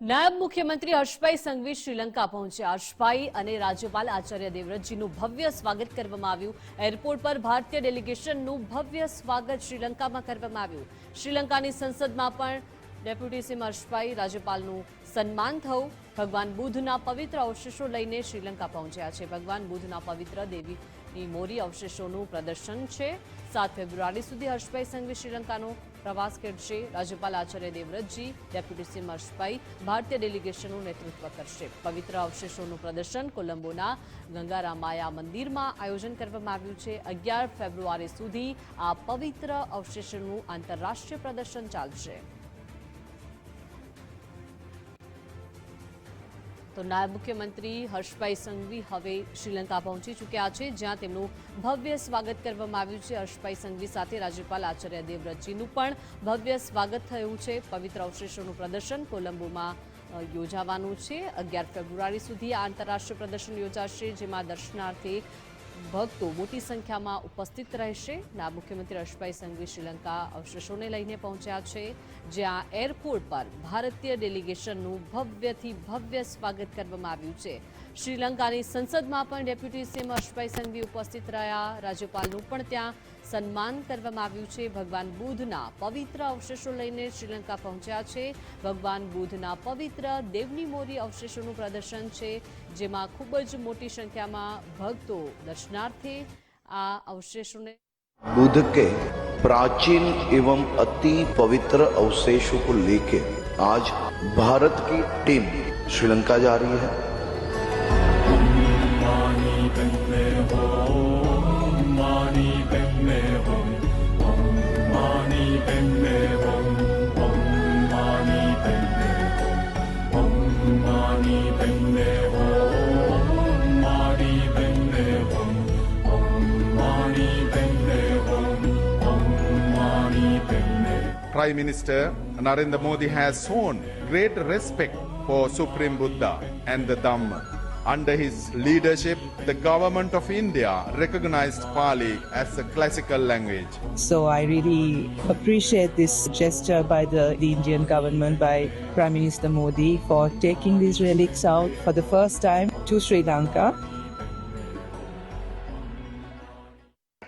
નાયબ મુખ્યમંત્રી હર્ષભાઈ સંઘવી શ્રીલંકા પહોંચ્યા. હર્ષભાઈ અને રાજ્યપાલ આચાર્ય દેવવ્રતજીનું ભવ્ય સ્વાગત કરવામાં આવ્યું. એરપોર્ટ પર ભારતીય ડેલિગેશનનું ભવ્ય સ્વાગત શ્રીલંકામાં કરવામાં આવ્યું. શ્રીલંકાની સંસદમાં પણ ડેપ્યુટી સીએમ હર્ષભાઈ રાજ્યપાલનું સન્માન થયું. ભગવાન બુદ્ધના પવિત્ર અવશેષો લઈને શ્રીલંકા પહોંચ્યા છે. ભગવાન બુદ્ધના પવિત્ર દેવીની મોરી અવશેષોનું પ્રદર્શન છે. સાત ફેબ્રુઆરી સુધી હર્ષભાઈ સંઘવી શ્રીલંકાનો પ્રવાસ કરશે રાજ્યપાલ આચાર્ય દેવવ્રતજી, ડેપ્યુટી સીએમ હર્ષભાઈ ભારતીય ડેલિગેશનનું નેતૃત્વ કરશે. પવિત્ર અવશેષોનું પ્રદર્શન કોલંબોના ગંગારામાયા મંદિરમાં આયોજન કરવામાં આવ્યું છે. અગિયાર ફેબ્રુઆરી સુધી આ પવિત્ર અવશેષોનું આંતરરાષ્ટ્રીય પ્રદર્શન ચાલશે. તો નાયબ મુખ્યમંત્રી હર્ષભાઈ સંઘવી હવે શ્રીલંકા પહોંચી ચૂક્યા છે, જ્યાં તેમનું ભવ્ય સ્વાગત કરવામાં આવ્યું છે. હર્ષભાઈ સંઘવી સાથે રાજ્યપાલ આચાર્ય દેવવ્રતજીનું પણ ભવ્ય સ્વાગત થયું છે. પવિત્ર અવશેષોનું પ્રદર્શન કોલંબોમાં યોજાવાનું છે. અગિયાર ફેબ્રુઆરી સુધી આ આંતરરાષ્ટ્રીય પ્રદર્શન યોજાશે, જેમાં દર્શનાર્થે ભક્તો મોટી સંખ્યામાં ઉપસ્થિત રહેશે. નાયબ મુખ્યમંત્રી હર્ષભાઈ સંઘવી શ્રીલંકા અવશેષોને લઈને પહોંચ્યા છે. જ્યાં એરપોર્ટ પર ભારતીય ડેલિગેશનનું ભવ્યથી ભવ્ય સ્વાગત કરવામાં આવ્યું છે. શ્રીલંકાની સંસદમાં પણ ડેપ્યુટી સીએમ હર્ષભાઈ સંઘવી ઉપસ્થિત રહ્યા રાજ્યપાલનું પણ ત્યાં સન્માન કરવામાં આવ્યું છે ભગવાન બુદ્ધના પવિત્ર અવશેષો લઈને શ્રીલંકા પહોંચ્યા છે ભગવાન બુદ્ધના પવિત્ર દેવની મોરી અવશેષોનું પ્રદર્શન છે જેમાં ખૂબ જ મોટી સંખ્યામાં ભક્તો દર્શનાર્થે આ અવશેષોને बुद्ध के प्राचीन एवं अति पवित्र अवशेषों को लेके आज भारत की टीम श्रीलंका जा रही है Prime Minister Narendra Modi has shown great respect for Supreme Buddha and the Dhamma. Under his leadership, the government of India recognized Pali as a classical language. So I really appreciate this gesture by the, the Indian government, by Prime Minister Modi, for taking these relics out for the first time to Sri Lanka.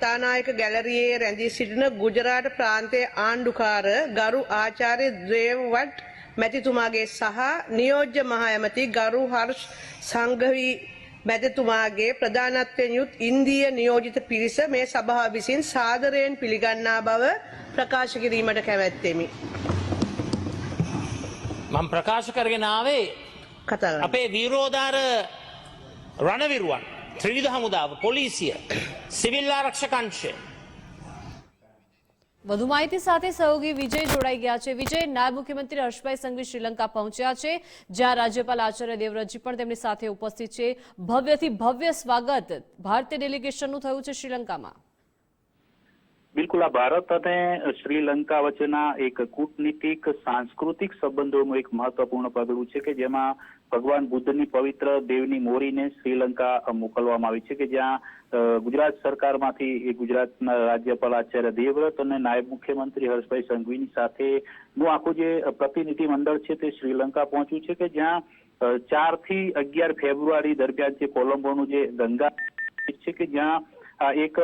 තානායක ගැලරියේ රැඳී සිටින ගුජරාට ප්‍රාන්තයේ ආණ්ඩුකාර ගරු ආචාර්ය දේවවට් මැතිතුමාගේ සහ නියෝජ්‍ය මහ ඇමති ගරු හර්ෂ් සංඝවී මැතිතුමාගේ ප්‍රධානත්වයෙන් යුත් ඉන්දිය නියෝජිත පිරිස මේ සභාව විසින් සාදරයෙන් පිළිගන්නා බව ප්‍රකාශ කිරීමට කැමැත්තෙමි. මම ප්‍රකාශ කරගෙන ආවේ. අපේ වීරෝධාර රණවිරුවන් ත්‍රිවිධ හමුදාව පොලිසිය සිවිල් ආරක්ෂකංශය વધુ માહિતી સાથે સહયોગી વિજય જોડાઈ ગયા છે. વિજય, નાયબ મુખ્યમંત્રી હર્ષભાઈ સંઘવી શ્રીલંકા પહોંચ્યા છે, જ્યાં રાજ્યપાલ આચાર્ય દેવવ્રતજી પણ તેમની સાથે ઉપસ્થિત છે. ભવ્યથી ભવ્ય સ્વાગત ભારતીય ડેલિગેશનનું થયું છે શ્રીલંકામાં. બિલકુલ, આ ભારત અને શ્રીલંકા વચ્ચેના એક કૂટનીતિક, સાંસ્કૃતિક સંબંધોનું એક મહત્વપૂર્ણ પગલું છે કે જેમાં ભગવાન બુદ્ધની પવિત્ર દેવની મોરીને શ્રીલંકા મોકલવામાં આવી છે કે જ્યાં ગુજરાત સરકારમાંથી ગુજરાતના રાજ્યપાલ આચાર્ય દેવવ્રત અને નાયબ મુખ્યમંત્રી હર્ષભાઈ સંઘવીની સાથે નું આખું જે પ્રતિનિધિ મંડળ છે તે શ્રીલંકા પહોંચ્યું છે કે જ્યાં ચારથી અગિયાર ફેબ્રુઆરી દરમિયાન જે કોલંબોનું જે ગંગા છે કે જ્યાં આ એક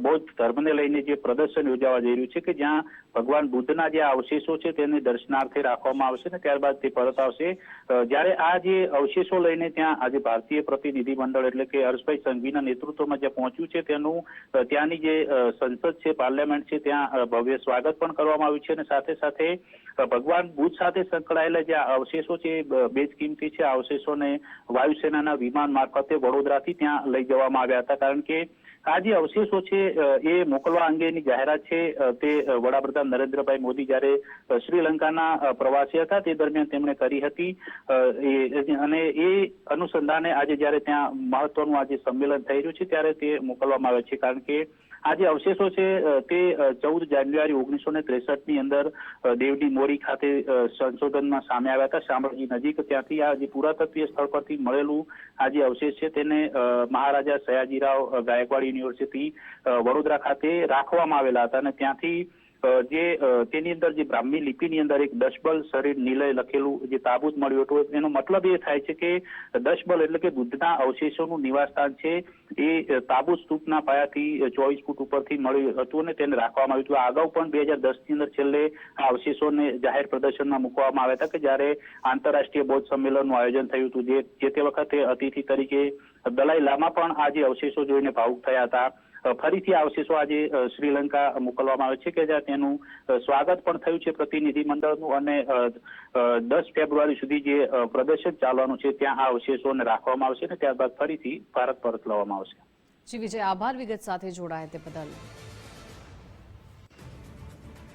બૌદ્ધ ધર્મને લઈને જે પ્રદર્શન યોજાવા જઈ રહ્યું છે કે જ્યાં ભગવાન બુદ્ધના જે અવશેષો છે તેને દર્શનાર્થે રાખવામાં આવશે ને ત્યારબાદ તે પરત આવશે. જ્યારે આ જે અવશેષો લઈને ત્યાં આજે ભારતીય પ્રતિનિધિ મંડળ એટલે કે હર્ષભાઈ સંઘવીના નેતૃત્વમાં જ્યાં પહોંચ્યું છે તેનું ત્યાંની જે સંસદ છે, પાર્લામેન્ટ છે, ત્યાં ભવ્ય સ્વાગત પણ કરવામાં આવ્યું છે અને સાથે સાથે ભગવાન બુદ્ધ સાથે સંકળાયેલા જે અવશેષો છે, બે બ- બેજ કિંમતી છે, આ અવશેષોને વાયુસેનાના વિમાન મારફતે વડોદરાથી ત્યાં લઈ જવામાં આવ્યા હતા. કારણ કે આ જે અવશેષો છે એ મોકલવા અંગેની જાહેરાત છે તે વડાપ્રધાન નરેન્દ્રભાઈ મોદી જ્યારે શ્રીલંકાના પ્રવાસી હતા, તે દરમિયાન તેમણે કરી હતી. અને એ અનુસંધાને આજે જ્યારે ત્યાં મહત્વનું આજે સંમેલન થઈ રહ્યું છે, ત્યારે તે મોકલવામાં આવે છે, કારણ કે આ જે અવશેષો છે તે ચૌદ જાન્યુઆરી ઓગણીસો ને ત્રેસઠની અંદર દેવડી મોરી ખાતે સંશોધનમાં સામે આવ્યા હતા શામળાજી નજીક. ત્યાંથી આ જે પુરાતત્વીય સ્થળ પરથી મળેલું આ જે અવશેષ છે, તેને મહારાજા સયાજીરાવ ગાયકવાડ યુનિવર્સિટી વડોદરા ખાતે રાખવામાં આવેલા હતા. અને ત્યાંથી જે તેની અંદર જે બ્રાહ્મી લિપિની અંદર એક દશબલ શરીર નિલય લખેલું જે તાબૂત મળ્યું હતું, એનો મતલબ એ થાય છે કે દશબલ એટલે કે બુદ્ધના અવશેષોનું નિવાસસ્થાન છે. એ તાબૂત સ્તૂપના પાયાથી ચોવીસ ફૂટ ઉપરથી મળ્યું હતું અને તેને રાખવામાં આવ્યું હતું. અગાઉ પણ બે હજાર દસની અંદર છેલ્લે આ અવશેષોને જાહેર પ્રદર્શનમાં મૂકવામાં આવ્યા હતા કે જ્યારે આંતરરાષ્ટ્રીય બૌદ્ધ સંમેલનનું આયોજન થયું હતું જે તે વખતે અતિથિ તરીકે દલાઈ લામા પણ આ જે અવશેષો જોઈને ભાવુક થયા હતા. ફરીથી અવશેષો આજે શ્રીલંકા મોકલવામાં આવે છે કે જ્યાં તેનું સ્વાગત પણ થયું છે પ્રતિનિધિ મંડળનું અને દસ ફેબ્રુઆરી સુધી જે પ્રદર્શન ચાલવાનું છે ત્યાં આ અવશેષોને રાખવામાં આવશે અને ત્યારબાદ ફરીથી ભારત પરત લાવવામાં આવશે. જી, વિજય, આભાર. વિગત સાથે જોડાયા તે બદલ.